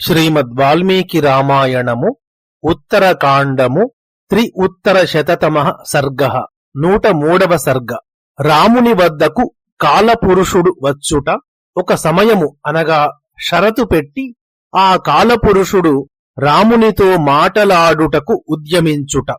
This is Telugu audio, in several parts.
శ్రీమద్ వాల్మీకి రామాయణము ఉత్తరకాండము త్రి ఉత్తర శతతమ సర్గ నూట మూడవ సర్గ. రాముని వద్దకు కాలపురుషుడు వచ్చుట ఒక సమయము అనగా షరతు పెట్టి ఆ కాలపురుషుడు రామునితో మాటలాడుటకు ఉద్యమించుట.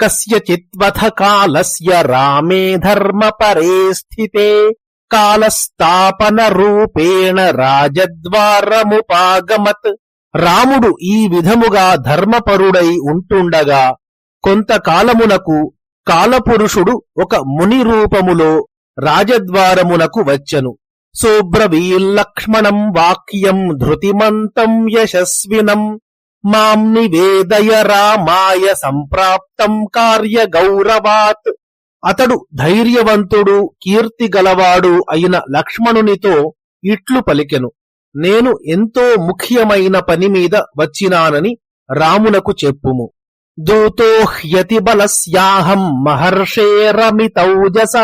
కస్యచిత్వథ కాలస్య రామే ధర్మపరే స్థితే కాలస్థాపన రూపేణ రాజద్వారముపాగమత్ రాముడు ఈ విధముగా ధర్మపరుడై ఉంటుండగా కొంతకాలమునకు కాలపురుషుడు ఒక ముని రూపములో రాజద్వారమునకు వచ్చెను. సోబ్రవీల్లక్ష్మణం వాక్యం ధృతిమంతం యశస్వినం. మాం నివేదయ రామాయ సంప్రాప్తం కార్య గౌరవాత్. అతడు ధైర్యవంతుడు కీర్తి గలవాడు అయిన లక్ష్మణునితో ఇట్లు పలికెను. నేను ఎంతో ముఖ్యమైన పని మీద వచ్చినానని రామునకు చెప్పుము. దూతో బలస్యాహం మహర్షేరమితౌజస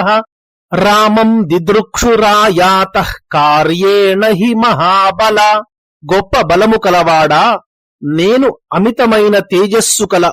రామం దిదృక్షురాయాత కార్యేణ హి మహాబల. గొప్ప బలము కలవాడా? నేను అమితమైన తేజస్సు కల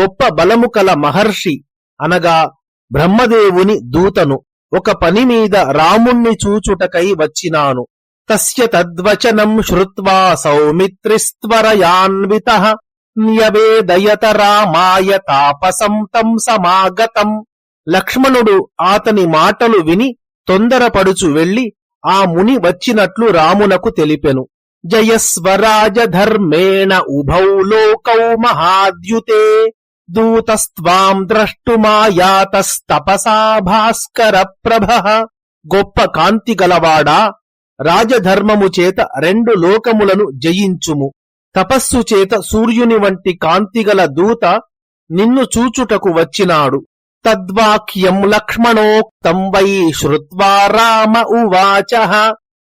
గొప్ప బలము కల మహర్షి అనగా బ్రహ్మదేవుని దూతను ఒక పని మీద రాముణ్ణి చూచుటకై వచ్చినాను. తస్య తద్వచనం శ్రుత్వా సౌమిత్రిస్త్వరయాన్విత న్యవేదయత రామాయ తాపసం తం సమాగతం. లక్ష్మణుడు ఆతని మాటలు విని తొందరపడుచు వెళ్ళి ఆ ముని వచ్చినట్లు రామునకు తెలిపెను. జయస్వరాజ ధర్మేణ ఉభౌ లోకౌ మహాద్యుతే దూతస్త్వాం ద్రష్టుమాయాతస్తపసా భాస్కర ప్రభ గొప్ప కాంతి గలవాడా రాజధర్మము చేత రెండు లోకములను జయించుము. తపస్సు చేత సూర్యుని వంటి కాంతిగల దూత నిన్ను చూచుటకు వచ్చినాడు. తద్వాక్యం లక్ష్మణోక్తం వై శ్రుత్వా రామ ఉవాచ.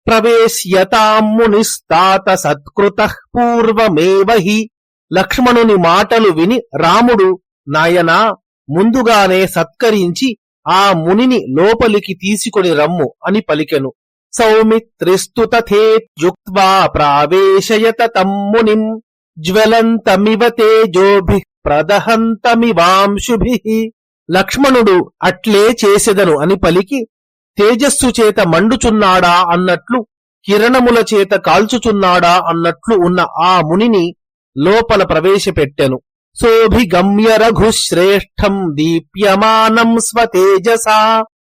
ప్రవేశ్యతాం మునిస్తాత సత్కృత పూర్వమేవ హి. లక్ష్మణుని మాటలు విని రాముడు నాయనా ముందుగానే సత్కరించి ఆ మునిని లోపలికి తీసుకొని రమ్ము అని పలికెను. సౌమిత్రిస్తు ప్రావేశయత తం మునిం జ్వలంతమివ తేజోభి ప్రదహంతమివాంశుభి లక్ష్మణుడు అట్లే చేసెదను అని పలికి తేజస్సు చేత మండుచున్నాడా అన్నట్లు కిరణముల చేత కాల్చుచున్నాడా అన్నట్లు ఉన్న ఆ మునిని లోపల ప్రవేశపెట్టెను. సోభిగమ్య రఘుశ్రేష్టం దీప్యమానం స్వతేజసా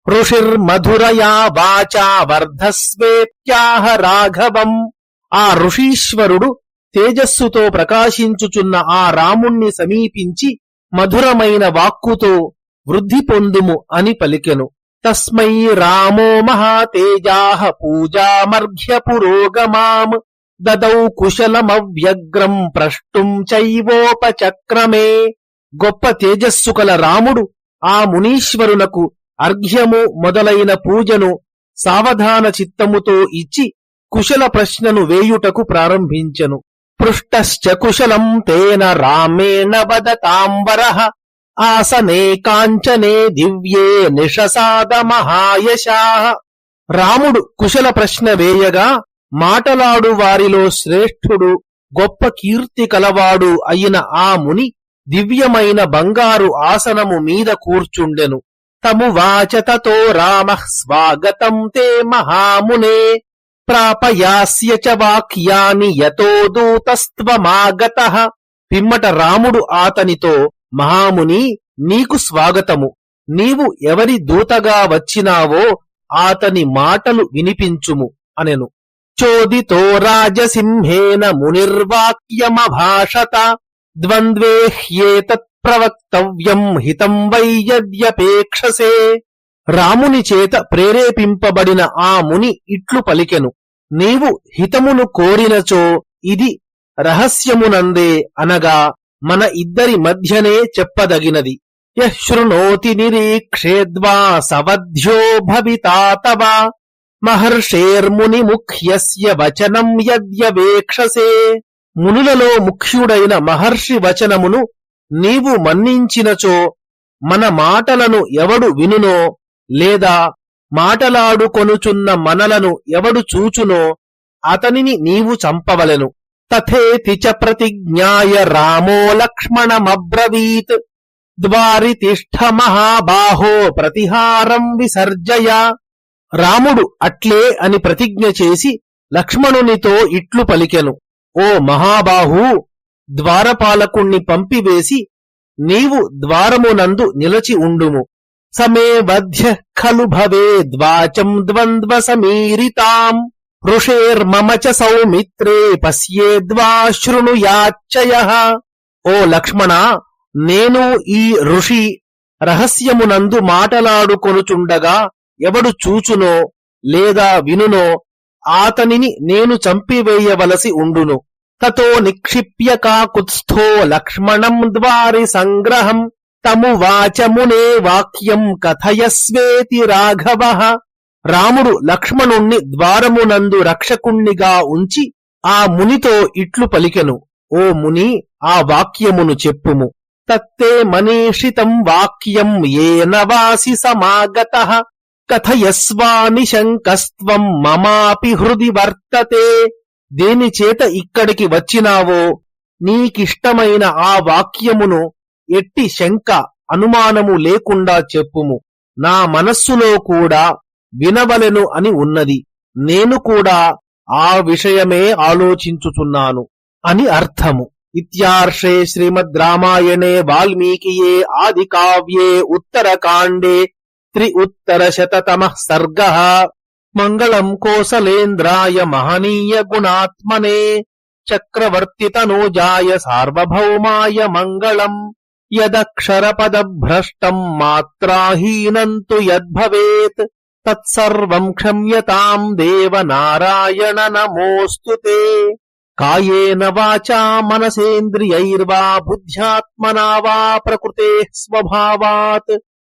ఋషిర్మధురయా వాచా వర్ధస్వేత్యాహ రాఘవం ఆ ఋషీశ్వరుడు తేజస్సుతో ప్రకాశించుచున్న ఆ రాముణ్ణి సమీపించి మధురమైన వాక్కుతో వృద్ధి పొందుము అని పలికెను. తస్మై రామో మహాతేజాహ పూజామర్ఘ్య పురోగమాం। దదౌ కుశలమవ్యగ్రం ప్రష్టుం చైవోపచక్రమే। గొప్ప తేజస్సు కల రాముడు ఆ మునీశ్వరునకు అర్ఘ్యము మొదలైన పూజను సావధాన చిత్తముతో ఇచ్చి కుశల ప్రశ్నను వేయుటకు ప్రారంభించెను. పృష్టశ్చ కుశలం తేన రామేణ వదతాంబర ఆసనే కాంచనే దివ్యే నిషసాద మహాయశా రాముడు కుశల ప్రశ్న వేయగా మాటలాడు వారిలో శ్రేష్ఠుడు గొప్ప కీర్తి కలవాడు అయిన ఆ ముని దివ్యమైన బంగారు ఆసనము మీద కూర్చుండెను. తమువాచ వాచతతో రామ స్వాగతం తే మహామునే. ప్రాపయాస్య చ వాక్యాని యతో దూతస్త్వమాగత. పిమ్మట రాముడు ఆతనితో మహాముని నీకు స్వాగతము. నీవు ఎవరి దూతగా వచ్చినావో ఆతని మాటలు వినిపించుము అనెను. చోదితో రాజసింహేన మునిర్వాక్యమభాషత. ద్వంద్వే హ్యేతత్ ప్రవక్తవ్యం హితం వై యద్యపేక్షసే రాముని చేత ప్రేరేపింపబడిన ఆ ముని ఇట్లు పలికెను. నీవు హితమును కోరినచో ఇది రహస్యమునందే అనగా మన ఇద్దరి మధ్యనే చెప్పదగినది. యశృణోతి శృణోతి నిరీక్షేద్వా సవధ్యో భవితా తవ. మహర్షేర్ముని ముఖ్యస్య వచనం యద్యవేక్షసే మునులలో ముఖ్యుడైన మహర్షి వచనమును నీవు మన్నించినచో మన మాటలను ఎవడు వినునో లేదా మాటలాడుకొనుచున్న మనలను ఎవడు చూచునో అతనిని నీవు చంపవలెను. తథేతి చ ప్రతిజ్ఞాయ రామో లక్ష్మణమబ్రవీత్. ద్వారి తిష్ఠ మహాబాహో ప్రతిహారం విసర్జయ. రాముడు అట్లే అని ప్రతిజ్ఞ చేసి లక్ష్మణునితో ఇట్లు పలికెను. ఓ మహాబాహు ద్వారపాలకుణ్ణి పంపివేసి నీవు ద్వారమునందు నిలచి ఉండుము. సమే వధ్య ఖలు భవేద్వాచం ద్వంద్వ సమీరితాం. ఋషేర్మమ చ సౌమిత్రే పశ్యేద్వా శృణుయాచ్చయ ఓ లక్ష్మణ నేను ఈ ఋషి రహస్యమునందు మాటలాడుకొనుచుండగా ఎవడు చూచునో లేదా వినునో ఆతనిని నేను చంపివేయవలసి ఉండును. తతో నిక్షిప్య కాకుత్స్థో లక్ష్మణం ద్వారి సంగ్రహం. తము వాచమునే వాక్యం కథయస్వేతి రాఘవ. రాముడు లక్ష్మణుణ్ణి ద్వారమునందు రక్షకుణ్ణిగా ఉంచి ఆ మునితో ఇట్లు పలికెను. ఓ ముని ఆ వాక్యమును చెప్పుము. తత్తే మనీషితం వాక్యం ఏన వాసి సమాగత. కథయస్వాని శంకస్త్వం మమాపి హృది వర్తతే. దేనిచేత ఇక్కడికి వచ్చినావో నీకిష్టమైన ఆ వాక్యమును ఎట్టి శంక అనుమానము లేకుండా చెప్పుము. నా మనస్సులో కూడా వినవలెను అని ఉన్నది. నేను కూడా ఆ విషయమే ఆలోచించుచున్నాను అని అర్థము. ఇత్యార్షే శ్రీమద్ రామాయణే వాల్మీకియే ఆది కావ్యే ఉత్తరకాండే త్రి ఉత్తర శతతమ సర్గ. मङ्गलम् कोसलेन्द्राय महनीय गुणात्मने चक्रवर्तितनूजाय सार्वभौमाय मङ्गलम् यदक्षरपदभ्रष्टम् मात्राहीनम् तु यद्भवेत् तत्सर्वम् क्षम्यताम् देव नारायण नमोऽस्तु ते कायेन वाचा मनसेन्द्रियैर्वा बुद्ध्यात्मना वा प्रकृतेः स्वभावात्